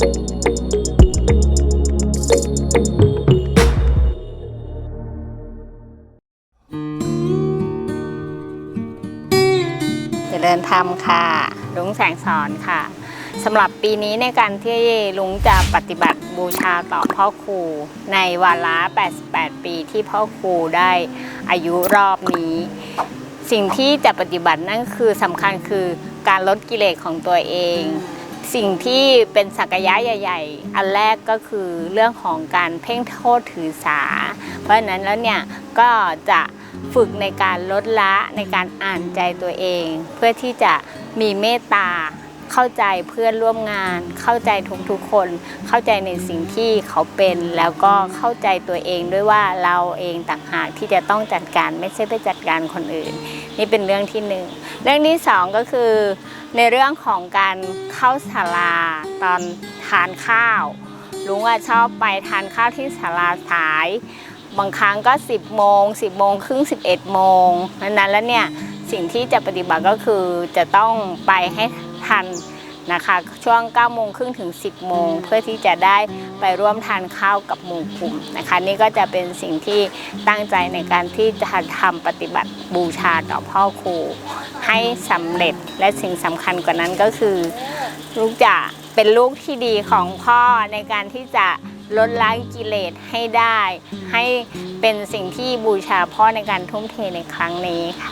เจริญธรรมค่ะลุงแสงสอนค่ะสำหรับปีนี้ในการที่ลุงจะปฏิบัติบูชาต่อพ่อครู ในวาระ 88 ปีที่พ่อครูได้อายุรอบนี้ สิ่งที่จะปฏิบัตินั่นคือสำคัญคือการลดกิเลสของตัวเอง สิ่งที่เป็นสักยะใหญ่ ๆ อันแรกก็คือเรื่องของการเพ่งโทษถือสา เพราะฉะนั้นแล้วเนี่ยก็จะฝึกในการลดละในการอ่านใจตัวเอง เพื่อที่จะมีเมตตาเข้าใจเพื่อนร่วมงาน เข้าใจทุกๆคน เข้าใจในสิ่งที่เขาเป็น แล้วก็เข้าใจตัวเองด้วยว่าเราเองต่างหากที่จะต้องจัดการไม่ใช่ไปจัดการคนอื่น นี่เป็นเรื่องที่หนึ่งเรื่องที่สองก็คือ ในเรื่องของการเข้าศาลาตอนทานข้าวลุงอะชอบไปทานข้าวที่ศาลาสาย บางครั้งก็ 10โมง10โมงครึ่ง11โมงนั้นแล้วเนี่ยสิ่งที่จะปฏิบัติก็คือจะต้องไปให้ทัน นะคะ ช่วง9โมงครึ่งถึง 10 โมง เพื่อที่จะได้ไปร่วมทานข้าวกับหมู่กลุ่มนะคะ นี่ก็จะเป็นสิ่งที่ตั้งใจในการที่จะทำปฏิบัติบูชาต่อพ่อครูให้สำเร็จและสิ่งสำคัญกว่านั้นก็คือ ลูกจะเป็นลูกที่ดีของพ่อในการที่จะลดล้างกิเลสให้ได้ ให้เป็นสิ่งที่บูชาพ่อในการทุ่มเทในครั้งนี้ค่ะ